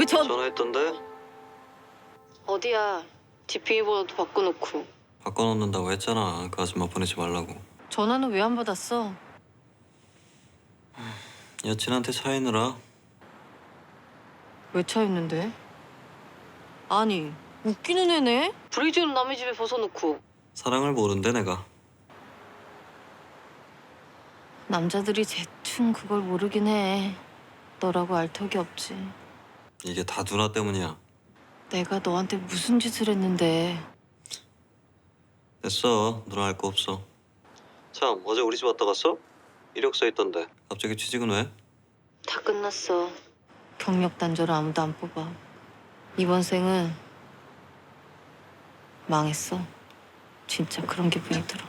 왜 전... 전화했던데 어디야? 집 비밀번호도 바꿔놓고. 바꿔놓는다고 했잖아. 그 아줌마 보내지 말라고. 전화는 왜 안 받았어? 여친한테 차이느라 왜 차였는데? 아니 웃기는 애네? 브레이즈는 남의 집에 벗어놓고 사랑을 모른대 내가. 남자들이 대충 그걸 모르긴 해 너라고 알 턱이 없지 이게 다 누나 때문이야. 내가 너한테 무슨 짓을 했는데 됐어. 누나 할 거 없어. 참 어제 우리 집 왔다 갔어? 이력서 있던데. 갑자기 취직은 왜? 다 끝났어 경력 단절을 아무도 안 뽑아 이번 생은 망했어 진짜 그런 기분이 들어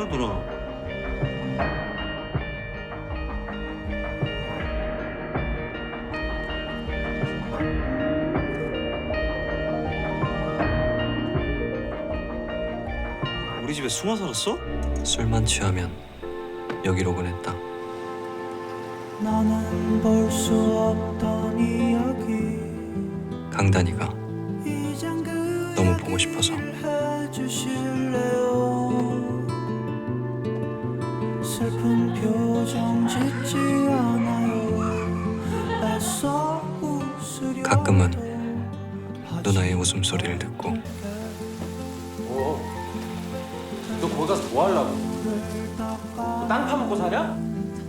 뭐야 누나? 우리 집에 숨어 살았어? 술만 취하면 여기로 보냈다. 나는 볼 수 없던 이야기 강단이가 그 너무 보고 싶어서 해주실래요 슬픈 표정 짓지 않아요 애써 웃으려 가끔은 누나의 웃음소리를 듣고 어. 너 거기 가서 뭐 하려고? 너땅 파먹고 사냐?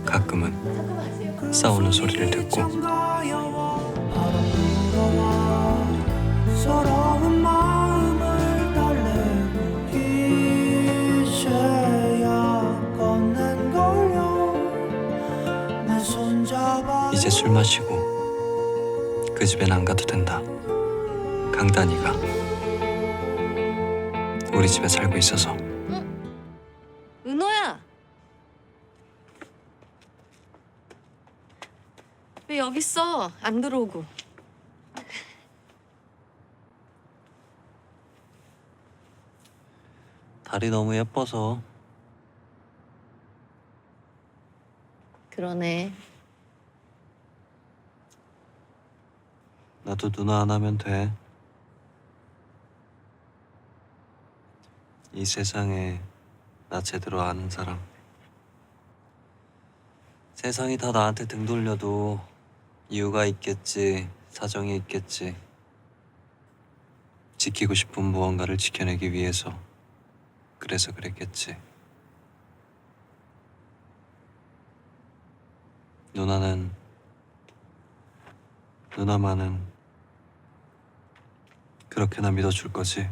가끔은 싸우는 소리를 듣고 바람 불어와 서러 이제 술 마시고 그 집엔 안 가도 된다. 강단이가 우리 집에 살고 있어서. 은호야! 왜 여기 있어? 안 들어오고. 달이 너무 예뻐서. 그러네 나도 누나 안 하면 돼. 이 세상에 나 제대로 아는 사람. 세상이 다 나한테 등 돌려도 이유가 있겠지, 사정이 있겠지. 지키고 싶은 무언가를 지켜내기 위해서 그래서 그랬겠지. 누나는 누나만은 그렇게나 믿어줄 거지.